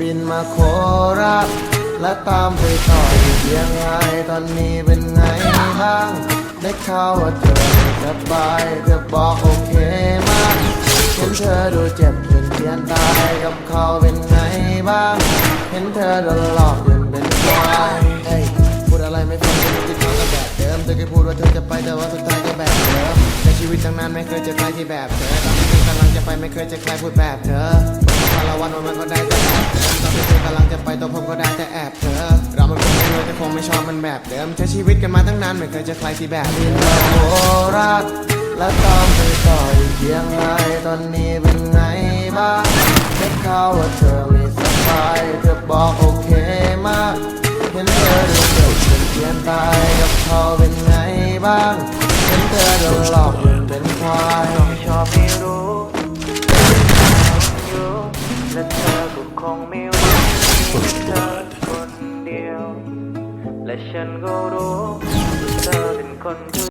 บินมาโคราชและตามไปต่ออีกยังไงตอนนี้เป็นไงบ้างได้ข่าวว่าเธอไม่สบายเธอบอกโอเคมากเห็นเธอดูเจ็บเขียนเขียนตายกับเขาเป็นไงบ้าง เห็นเธอโดนหลอกจนเป็นควายเอ้ยพูดอะไรไม่ฟังก็ติดทางกันแบบเดิมเธอเคยพูดว่าเธอจะไปแต่ว่าสุดท้ายก็แบบเดิมในชีวิตตั้งนานไม่เคยจอใครที่แบบเธอตอนที่เธอกำลังจะไปไม่เคยจอใครพูดแบบเธอพาละวัน ไปตัวผมก็ได้แต่แอบเธอ เรามันคงไม่เลยแต่คงไม่ชอบมันแบบเดิมใช้ชีวิตกันมาตั้งนานไม่เคยจอใครที่แบบนี้มโคราชและตามไปต่ออีกยังไงตอนนี้เป็นไงบ้างได้ข่าวว่าเธอไม่สบายเธอบอกโอเคมากเห็นเธอดูเจ็บจนเพียนตายกับเขาเป็นไงบ้างเห็นเธอโดนหลอกจนเป็นควายชอบไม่รู้อยู่และเธอก็คงไม่รู้ และฉันก็รู้เธอเป็นคนที่